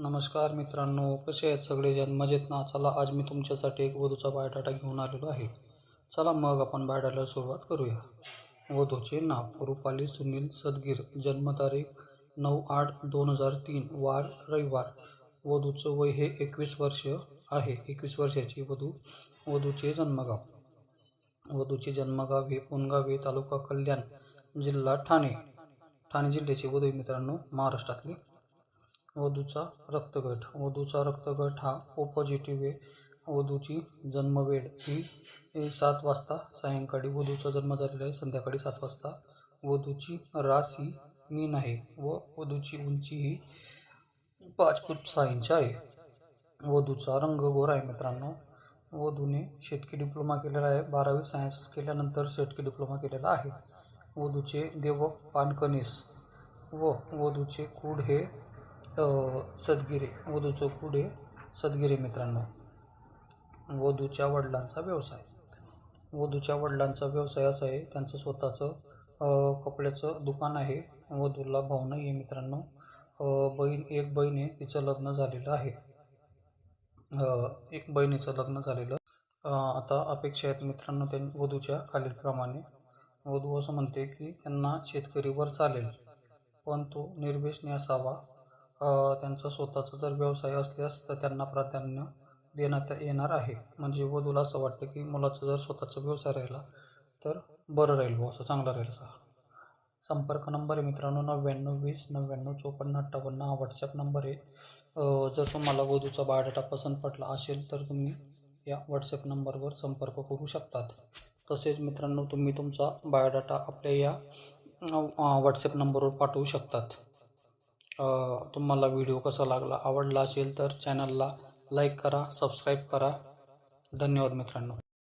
नमस्कार मित्रांनो कसे आहेत सगळेजण? मजेत ना? चला आज मी तुमच्यासाठी एक वधूचा बायोडाटा घेऊन आलेलो आहे. चला मग आपण बायोडाटाला सुरुवात करूया. वधूचे नाव रुपाली सुनील सदगीर जन्मतारीख नऊ आठ दोन हजार तीन वार रविवार. वधूचं वय हे एकवीस वर्ष आहे. एकवीस वर्षाची वधू वधूचे जन्मगाव. वधूचे जन्मगाव हे पुनगावे तालुका कल्याण जिल्हा ठाणे. ठाणे जिल्ह्याचे वधू मित्रांनो महाराष्ट्रातले. वधूचा रक्तगट. वधूचा रक्तगट हा ओ पॉझिटिव्ह आहे वधूची जन्मवेळ. ही ही सात वाजता सायंकाळी वधूचा जन्म झालेला आहे. संध्याकाळी सात वाजता वधूची रास ही मीन आहे व वधूची उंची ही पाच फूट सहा इंच आहे. वधूचा रंग गोरा आहे मित्रांनो. वधूने शेतकी डिप्लोमा केलेला आहे. बारावी सायन्स केल्यानंतर शेतकी डिप्लोमा केलेला आहे. वधूचे देवक पानकनीस व वधूचे कूड हे सदगिरे वधूचं पुढे. सदगिरे मित्रांनो वधूच्या वडिलांचा व्यवसाय. वधूच्या वडिलांचा व्यवसाय असा आहे त्यांचं स्वतःचं कपड्याचं दुकान आहे. वधूला भाऊ नाही आहे मित्रांनो. बहीण एक बहीण आहे तिचं लग्न झालेलं आहे. एक बहिणीचं लग्न झालेलं. आता अपेक्षा आहेत मित्रांनो त्यां वधूच्या खालीलप्रमाणे. वधू असं म्हणते की त्यांना शेतकरीवर चालेल पण तो निर्व्यसनी असावा. त्यांचा स्वतःचा जर व्यवसाय असल्यास तर त्यांना प्राधान्य देण्यात येणार आहे. म्हणजे वधूला असं वाटतं की मुलाचा जर स्वतःचा व्यवसाय राहिला तर बरं राहील बुवा असं चांगलं राहील सर संपर्क नंबर आहे मित्रांनो नव्याण्णव वीस नव्याण्णव चोपन्न अठ्ठावन्न हा व्हॉट्सॲप नंबर आहे. जर तुम्हाला वधूचा बायोडाटा पसंत पडला असेल तर तुम्ही या व्हॉट्सॲप नंबरवर संपर्क करू शकतात. तसेच मित्रांनो तुम्ही तुमचा बायोडाटा आपल्या या व्हॉट्सॲप नंबरवर पाठवू शकतात. तुम्हाला व्हिडिओ कसा लागला आवडला असेल तर चॅनलला लाईक करा सबस्क्राईब करा. धन्यवाद मित्रांनो.